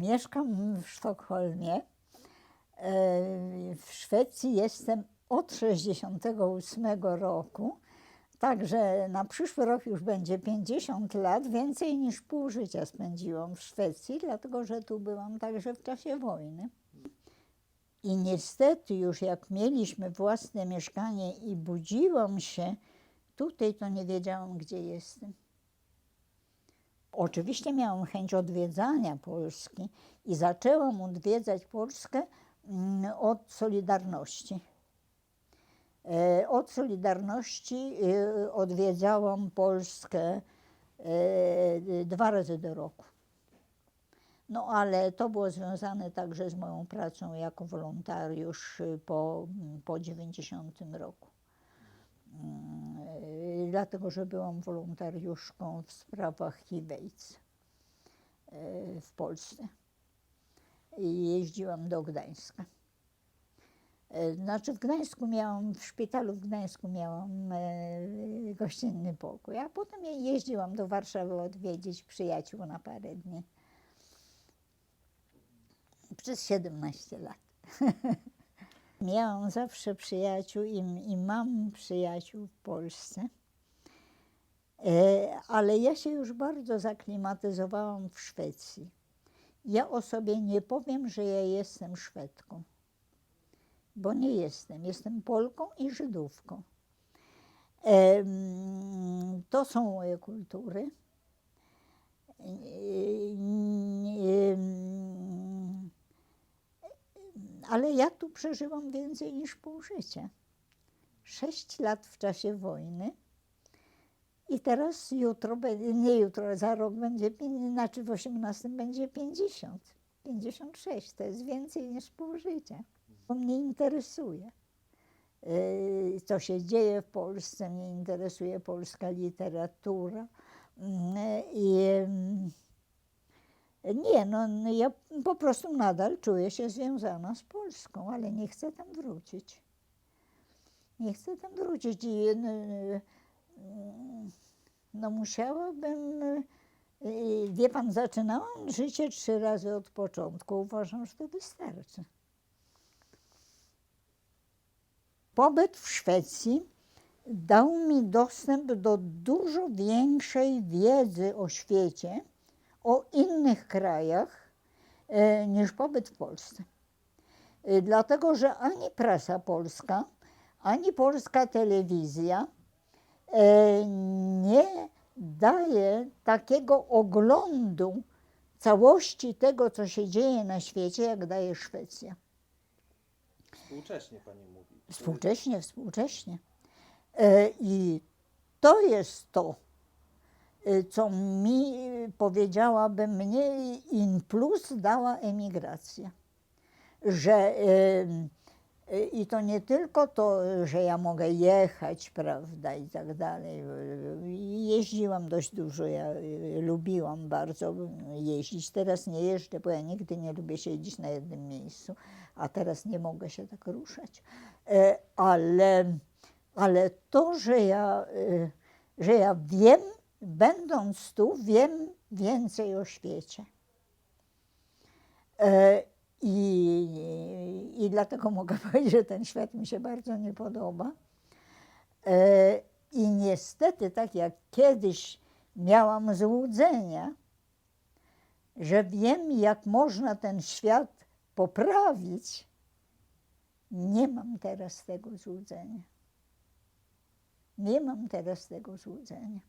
Mieszkam w Sztokholmie. E, W Szwecji jestem od 68 roku. Także na przyszły rok już będzie 50 lat, więcej niż pół życia spędziłam w Szwecji, dlatego że tu byłam także w czasie wojny. I niestety już jak mieliśmy własne mieszkanie i budziłam się tutaj, to nie wiedziałam, gdzie jestem. Oczywiście miałam chęć odwiedzania Polski i zaczęłam odwiedzać Polskę mm, od Solidarności. E, Od Solidarności e, odwiedzałam Polskę e, dwa razy do roku. No ale to było związane także z moją pracą jako wolontariusz po, po 90 roku. Dlatego, że byłam wolontariuszką w sprawach HIV-AIDS y, w Polsce. I jeździłam do Gdańska. E, Znaczy w Gdańsku miałam, w szpitalu w Gdańsku miałam e, gościnny pokój, a potem je- jeździłam do Warszawy odwiedzić przyjaciół na parę dni. Przez 17 lat. Miałam zawsze przyjaciół i, i mam przyjaciół w Polsce. E, ale ja się już bardzo zaklimatyzowałam w Szwecji. Ja o sobie nie powiem, że ja jestem Szwedką, bo nie jestem. Jestem Polką i Żydówką. To są moje kultury. Ale ja tu przeżyłam więcej niż pół życia. Sześć lat w czasie wojny. I teraz jutro, nie jutro, za rok będzie, znaczy w 18 będzie 50, 56. To jest więcej niż pół życia. Mnie interesuje, yy, co się dzieje w Polsce, mnie interesuje polska literatura. Mm, I, mm, nie, no no ja po prostu nadal czuję się związana z Polską, ale nie chcę tam wrócić. Nie chcę tam wrócić i no, musiałabym, y, wie pan, zaczynałam życie trzy razy od początku. Uważam, że to wystarczy. Pobyt w Szwecji dał mi dostęp do dużo większej wiedzy o świecie, o innych krajach e, niż pobyt w Polsce. E, Dlatego, że ani prasa polska, ani polska telewizja nie daje takiego oglądu całości tego, co się dzieje na świecie, jak daje Szwecja. Współcześnie pani mówi. Współcześnie, współcześnie. E, I to jest to, e, co mi, e, powiedziałabym, mnie in plus dała emigracja. Że e, e, i to nie tylko to, że ja mogę jechać, prawda, i tak dalej. Jeździłam dość dużo, ja e, lubiłam bardzo jeździć. Teraz nie jeżdżę, bo ja nigdy nie lubię siedzieć na jednym miejscu, a teraz nie mogę się tak ruszać. E, Ale, ale to, że ja, e, że ja wiem, będąc tu, wiem więcej o świecie. I, I dlatego mogę powiedzieć, że ten świat mi się bardzo nie podoba. E, I niestety, tak jak kiedyś miałam złudzenia, że wiem, jak można ten świat poprawić, nie mam teraz tego złudzenia. Nie mam teraz tego złudzenia.